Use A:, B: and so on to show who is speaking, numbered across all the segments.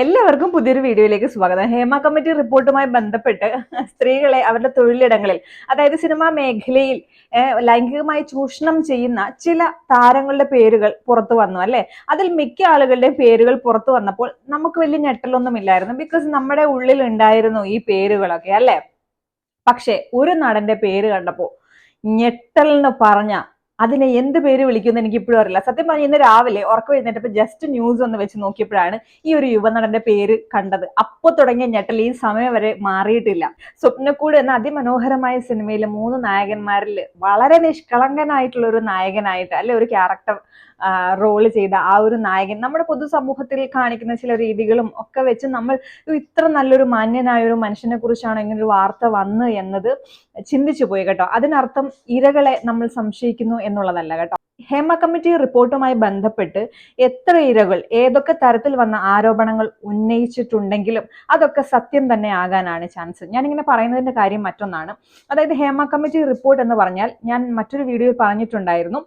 A: എല്ലാവർക്കും പുതിയൊരു വീഡിയോയിലേക്ക് സ്വാഗതം. ഹേമ കമ്മിറ്റി റിപ്പോർട്ടുമായി ബന്ധപ്പെട്ട് സ്ത്രീകളെ അവരുടെ തൊഴിലിടങ്ങളിൽ അതായത് സിനിമാ മേഖലയിൽ ലൈംഗികമായി ചൂഷണം ചെയ്യുന്ന ചില താരങ്ങളുടെ പേരുകൾ പുറത്തു വന്നു അല്ലെ? അതിൽ മിക്ക ആളുകളുടെ പേരുകൾ പുറത്തു വന്നപ്പോൾ നമുക്ക് വലിയ ഞെട്ടലൊന്നും ഇല്ലായിരുന്നു. ബിക്കോസ് നമ്മുടെ ഉള്ളിൽ ഉണ്ടായിരുന്നു ഈ പേരുകളൊക്കെ അല്ലെ? പക്ഷെ ഒരു നടന്റെ പേര് കണ്ടപ്പോ ഞെട്ടൽ എന്ന് പറഞ്ഞ അതിനെ എന്ത് പേര് വിളിക്കുമെന്ന് എനിക്ക് ഇപ്പോഴും അറിയില്ല. സത്യം പറഞ്ഞാൽ ഇന്ന് രാവിലെ ഉറക്കം എഴുന്നേറ്റപ്പോൾ ജസ്റ്റ് ന്യൂസ് ഒന്ന് വെച്ച് നോക്കിയപ്പോഴാണ് ഈ ഒരു യുവനടന്റെ പേര് കണ്ടത്. അപ്പൊ തുടങ്ങിയ ഞെട്ടൽ ഈ സമയം വരെ മാറിയിട്ടില്ല. സ്വപ്നക്കൂട് എന്ന അതിമനോഹരമായ സിനിമയിലെ മൂന്ന് നായകന്മാരിൽ വളരെ നിഷ്കളങ്കനായിട്ടുള്ള ഒരു നായകനായിട്ട് അല്ലെ ഒരു ക്യാരക്ടർ റോൾ ചെയ്ത ആ ഒരു നായകൻ നമ്മുടെ പൊതുസമൂഹത്തിൽ കാണിക്കുന്ന ചില രീതികളും ഒക്കെ വെച്ച് നമ്മൾ ഇത്ര നല്ലൊരു മാന്യനായ ഒരു മനുഷ്യനെ കുറിച്ചാണ് ഇങ്ങനെ ഒരു വാർത്ത വന്ന് എന്നത് ചിന്തിച്ചു പോയി കേട്ടോ. അതിനർത്ഥം ഇരകളെ നമ്മൾ സംശയിക്കുന്നു എന്നുള്ളതല്ല കേട്ടോ. ഹേമ കമ്മിറ്റി റിപ്പോർട്ടുമായി ബന്ധപ്പെട്ട് എത്ര ഇരകൾ ഏതൊക്കെ തരത്തിൽ വന്ന ആരോപണങ്ങൾ ഉന്നയിച്ചിട്ടുണ്ടെങ്കിലും അതൊക്കെ സത്യം തന്നെ ആകാനാണ് ചാൻസ് ഞാനിങ്ങനെ പറയുന്നതിന്റെ കാര്യം മറ്റൊന്നാണ്. അതായത് ഹേമ കമ്മിറ്റി റിപ്പോർട്ട് എന്ന് പറഞ്ഞാൽ ഞാൻ മറ്റൊരു വീഡിയോയിൽ പറഞ്ഞിട്ടുണ്ടായിരുന്നു.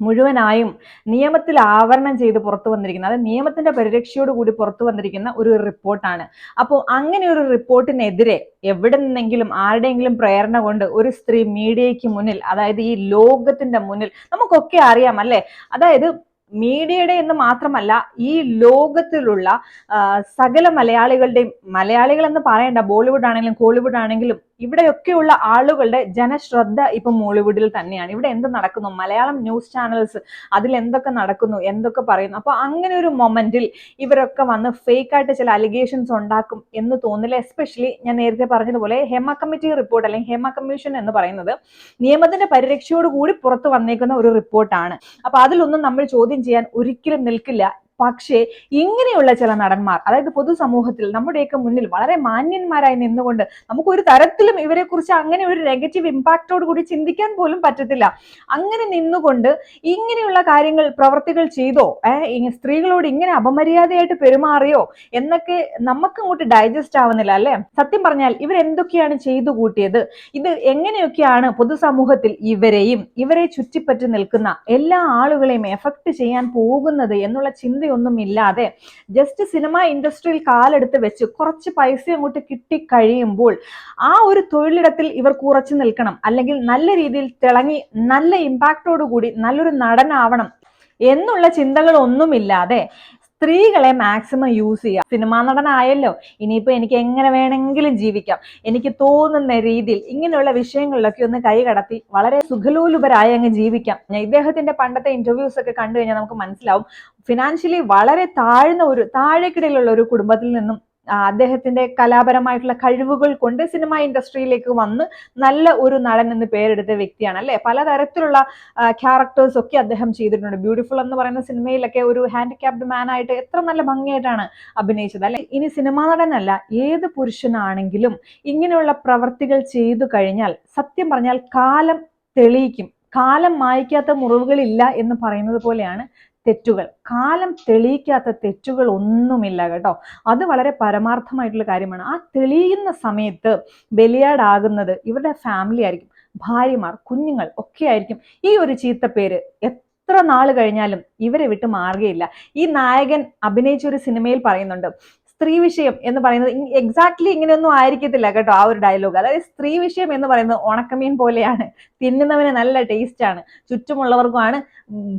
A: മുഴുവനായും നിയമത്തിൽ ആവരണം ചെയ്ത് പുറത്തു വന്നിരിക്കുന്ന അതായത് നിയമത്തിന്റെ പരിരക്ഷയോട് കൂടി പുറത്തു വന്നിരിക്കുന്ന ഒരു റിപ്പോർട്ടാണ് അപ്പോൾ അങ്ങനെ ഒരു റിപ്പോർട്ടിനെതിരെ എവിടെ നിന്നെങ്കിലും ആരുടെയെങ്കിലും പ്രേരണ കൊണ്ട് ഒരു സ്ത്രീ മീഡിയയ്ക്ക് മുന്നിൽ അതായത് ഈ ലോകത്തിന്റെ മുന്നിൽ നമുക്കൊക്കെ അറിയാം അല്ലേ? അതായത് മീഡിയയുടെ എന്ന് മാത്രമല്ല ഈ ലോകത്തിലുള്ള സകല മലയാളികളുടെയും മലയാളികൾ എന്ന് പറയണ്ട ബോളിവുഡ് ആണെങ്കിലും കോളിവുഡ് ആണെങ്കിലും ഇവിടെയൊക്കെയുള്ള ആളുകളുടെ ജനശ്രദ്ധ ഇപ്പം മോളിവുഡിൽ തന്നെയാണ്. ഇവിടെ എന്ത് നടക്കുന്നു? മലയാളം ന്യൂസ് ചാനൽസ് അതിൽ എന്തൊക്കെ നടക്കുന്നു? എന്തൊക്കെ പറയുന്നു? അപ്പോൾ അങ്ങനെ ഒരു മൊമെന്റിൽ ഇവരൊക്കെ വന്ന് ഫേക്ക് ആയിട്ട് ചില അലിഗേഷൻസ് ഉണ്ടാക്കും എന്ന് തോന്നില്ല എസ്പെഷ്യലി ഞാൻ നേരത്തെ പറഞ്ഞതുപോലെ ഹെമ കമ്മിറ്റി റിപ്പോർട്ട് അല്ലെങ്കിൽ ഹെമ കമ്മീഷൻ എന്ന് പറയുന്നത് നിയമത്തിന്റെ പരിരക്ഷയോടുകൂടി പുറത്തു വന്നേക്കുന്ന ഒരു റിപ്പോർട്ടാണ്. അപ്പൊ അതിലൊന്നും നമ്മൾ ചോദ്യം ചെയ്യാൻ ഒരിക്കലും നിൽക്കില്ല. പക്ഷേ ഇങ്ങനെയുള്ള ചില നടന്മാർ അതായത് പൊതുസമൂഹത്തിൽ നമ്മുടെയൊക്കെ മുന്നിൽ വളരെ മാന്യന്മാരായി നിന്നുകൊണ്ട് നമുക്ക് ഒരു തരത്തിലും ഇവരെ കുറിച്ച് അങ്ങനെ ഒരു നെഗറ്റീവ് ഇമ്പാക്റ്റോട് കൂടി ചിന്തിക്കാൻ പോലും പറ്റത്തില്ല. അങ്ങനെ നിന്നുകൊണ്ട് ഇങ്ങനെയുള്ള കാര്യങ്ങൾ പ്രവർത്തികൾ ചെയ്തോ സ്ത്രീകളോട് ഇങ്ങനെ അപമര്യാദയായിട്ട് പെരുമാറിയോ എന്നൊക്കെ നമുക്ക് അങ്ങോട്ട് ഡൈജസ്റ്റ് ആവുന്നില്ല അല്ലെ? സത്യം പറഞ്ഞാൽ ഇവരെന്തൊക്കെയാണ് ചെയ്തു കൂട്ടിയത്? ഇത് എങ്ങനെയൊക്കെയാണ് പൊതുസമൂഹത്തിൽ ഇവരെയും ഇവരെ ചുറ്റിപ്പറ്റി നിൽക്കുന്ന എല്ലാ ആളുകളെയും എഫക്ട് ചെയ്യാൻ പോകുന്നത് എന്നുള്ള ചിന്തയൊന്നും ഇല്ലാതെ ജസ്റ്റ് സിനിമ ഇൻഡസ്ട്രിയിൽ കാലെടുത്ത് വെച്ച് കുറച്ച് പൈസ അങ്ങോട്ട് കിട്ടിക്കഴിയുമ്പോൾ ആ ഒരു തൊഴിലിടത്തിൽ ഇവർ കുറച്ച് നിൽക്കണം. അല്ലെങ്കിൽ നല്ല രീതിയിൽ തിളങ്ങി നല്ല ഇമ്പാക്റ്റോടു കൂടി നല്ലൊരു നടനാവണം എന്നുള്ള ചിന്തകളൊന്നുമില്ലാതെ സ്ത്രീകളെ മാക്സിമം യൂസ് ചെയ്യുക സിനിമാ നടനായല്ലോ. ഇനിയിപ്പോൾ എനിക്ക് എങ്ങനെ വേണമെങ്കിലും ജീവിക്കാം. എനിക്ക് തോന്നുന്ന രീതിയിൽ ഇങ്ങനെയുള്ള വിഷയങ്ങളിലൊക്കെ ഒന്ന് കൈ കടത്തി വളരെ സുഖലോലുപരായി അങ്ങ് ജീവിക്കാം. ഞാൻ ഇദ്ദേഹത്തിന്റെ പണ്ടത്തെ ഇന്റർവ്യൂസ് ഒക്കെ കണ്ടു കഴിഞ്ഞാൽ നമുക്ക് മനസ്സിലാവും. ഫിനാൻഷ്യലി വളരെ താഴ്ന്ന ഒരു താഴേക്കിടയിലുള്ള ഒരു കുടുംബത്തിൽ നിന്നും അദ്ദേഹത്തിന്റെ കലാപരമായിട്ടുള്ള കഴിവുകൾ കൊണ്ട് സിനിമ ഇൻഡസ്ട്രിയിലേക്ക് വന്ന് നല്ല ഒരു നടൻ എന്ന് പേരെടുത്ത വ്യക്തിയാണ് അല്ലെ? പലതരത്തിലുള്ള ക്യാരക്ടേഴ്സ് ഒക്കെ അദ്ദേഹം ചെയ്തിട്ടുണ്ട്. ബ്യൂട്ടിഫുൾ എന്ന് പറയുന്ന സിനിമയിലൊക്കെ ഒരു ഹാൻഡിക്യാപ്ഡ് മാൻ ആയിട്ട് എത്ര നല്ല ഭംഗിയായിട്ടാണ് അഭിനയിച്ചത് അല്ലെ? ഇനി സിനിമാ നടനല്ല ഏത് പുരുഷനാണെങ്കിലും ഇങ്ങനെയുള്ള പ്രവർത്തികൾ ചെയ്തു കഴിഞ്ഞാൽ സത്യം പറഞ്ഞാൽ കാലം തെളിയിക്കും. കാലം മായ്ക്കാത്ത മുറിവുകളില്ല എന്ന് പറയുന്നത് പോലെയാണ് തെറ്റുകൾ. കാലം തെളിയിക്കാത്ത തെറ്റുകൾ ഒന്നുമില്ല കേട്ടോ. അത് വളരെ പരമാർത്ഥമായിട്ടുള്ള കാര്യമാണ്. ആ തെളിയുന്ന സമയത്ത് ബലിയാടാകുന്നത് ഇവരുടെ ഫാമിലി ആയിരിക്കും. ഭാര്യമാർ കുഞ്ഞുങ്ങൾ ഒക്കെ ആയിരിക്കും. ഈ ഒരു ചീത്ത പേര് എത്ര നാൾ കഴിഞ്ഞാലും ഇവരെ വിട്ട് മാറുകയില്ല. ഈ നായകൻ അഭിനയിച്ച ഒരു സിനിമയിൽ പറയുന്നുണ്ട് സ്ത്രീ വിഷയം എന്ന് പറയുന്നത് എക്സാക്ട്ലി ഇങ്ങനെയൊന്നും ആയിരിക്കത്തില്ല കേട്ടോ ആ ഒരു ഡയലോഗ് അതായത് സ്ത്രീ വിഷയം എന്ന് പറയുന്നത് ഉണക്കമീൻ പോലെയാണ്. തിന്നുന്നവന് നല്ല ടേസ്റ്റ് ആണ്. ചുറ്റുമുള്ളവർക്കുമാണ്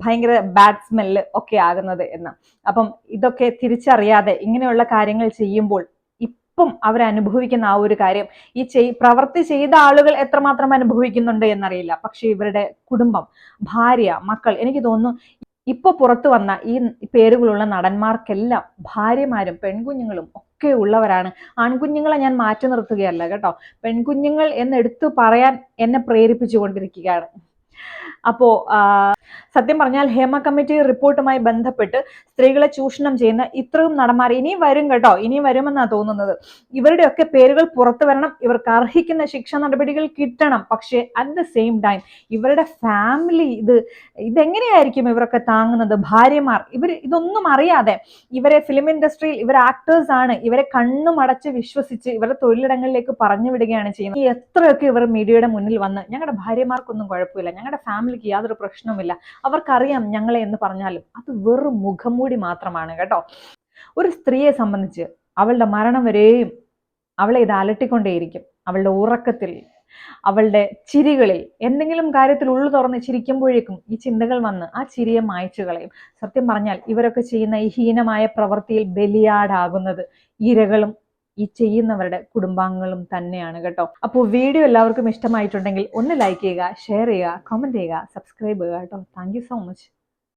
A: ഭയങ്കര ബാഡ് സ്മെല്ല് ഒക്കെ ആകുന്നത് എന്ന്. അപ്പം ഇതൊക്കെ തിരിച്ചറിയാതെ ഇങ്ങനെയുള്ള കാര്യങ്ങൾ ചെയ്യുമ്പോൾ ഇപ്പം അവരനുഭവിക്കുന്ന ആ ഒരു കാര്യം ഈ ചെയ് പ്രവൃത്തി ചെയ്ത ആളുകൾ എത്രമാത്രം അനുഭവിക്കുന്നുണ്ട് എന്നറിയില്ല. പക്ഷെ ഇവരുടെ കുടുംബം ഭാര്യ മക്കൾ എനിക്ക് തോന്നുന്നു ഇപ്പൊ പുറത്തു വന്ന ഈ പേരുകളുള്ള നടന്മാർക്കെല്ലാം ഭാര്യമാരും പെൺകുഞ്ഞുങ്ങളും ഒക്കെ ഉള്ളവരാണ്. ആൺകുഞ്ഞുങ്ങളെ ഞാൻ മാറ്റി നിർത്തുകയല്ല കേട്ടോ. പെൺകുഞ്ഞുങ്ങൾ എന്നെടുത്തു പറയാൻ എന്നെ പ്രേരിപ്പിച്ചുകൊണ്ടിരിക്കുകയാണ് അപ്പോ സത്യം പറഞ്ഞാൽ ഹേമ കമ്മിറ്റി റിപ്പോർട്ടുമായി ബന്ധപ്പെട്ട് സ്ത്രീകളെ ചൂഷണം ചെയ്യുന്ന ഇത്രയും നടന്മാർ ഇനിയും വരും കേട്ടോ ഇനിയും വരുമെന്നാണ് തോന്നുന്നത്. ഇവരുടെയൊക്കെ പേരുകൾ പുറത്തു വരണം ഇവർക്ക് അർഹിക്കുന്ന ശിക്ഷ നടപടികൾ കിട്ടണം. പക്ഷേ അറ്റ് ദ സെയിം ടൈം ഇവരുടെ ഫാമിലി ഇത് ഇതെങ്ങനെയായിരിക്കും ഇവരൊക്കെ താങ്ങുന്നത്? ഭാര്യമാർ ഇവർ ഇതൊന്നും അറിയാതെ ഇവരെ ഫിലിം ഇൻഡസ്ട്രിയിൽ ഇവർ ആക്ടേഴ്സ് ആണ് ഇവരെ കണ്ണുമടച്ച് വിശ്വസിച്ച് ഇവരുടെ തൊഴിലിടങ്ങളിലേക്ക് പറഞ്ഞു വിടുകയാണ് ചെയ്യുന്നത്. എത്രയൊക്കെ ഇവർ മീഡിയയുടെ മുന്നിൽ വന്ന് ഞങ്ങളുടെ ഭാര്യമാർക്കൊന്നും കുഴപ്പമില്ല ഞങ്ങളുടെ ഫാമിലിക്ക് യാതൊരു പ്രശ്നവുമില്ല. അവർക്കറിയാം ഞങ്ങളെ എന്ന് പറഞ്ഞാലും അത് വെറും മുഖംമൂടി മാത്രമാണ് കേട്ടോ. ഒരു സ്ത്രീയെ സംബന്ധിച്ച് അവളുടെ മരണം വരെയും അവളെ ഇത് അലട്ടിക്കൊണ്ടേയിരിക്കും. അവളുടെ ഉറക്കത്തിൽ അവളുടെ ചിരികളിൽ എന്തെങ്കിലും കാര്യത്തിൽ ഉള്ളു തുറന്ന് ചിരിക്കുമ്പോഴേക്കും ഈ ചിന്തകൾ വന്ന് ആ ചിരിയെ മായ്ച്ചു കളയും. സത്യം പറഞ്ഞാൽ ഇവരൊക്കെ ചെയ്യുന്ന ഈ ഹീനമായ പ്രവൃത്തിയിൽ ബലിയാടാകുന്നത് ഇരകളും ഈ ചെയ്യുന്നവരുടെ കുടുംബാംഗങ്ങളും തന്നെയാണ് കേട്ടോ. അപ്പോൾ വീഡിയോ എല്ലാവർക്കും ഇഷ്ടമായിട്ടുണ്ടെങ്കിൽ ഒന്ന് ലൈക്ക് ചെയ്യുക ഷെയർ ചെയ്യുക കമന്റ് ചെയ്യുക സബ്സ്ക്രൈബ് ചെയ്യുക കേട്ടോ. Thank so much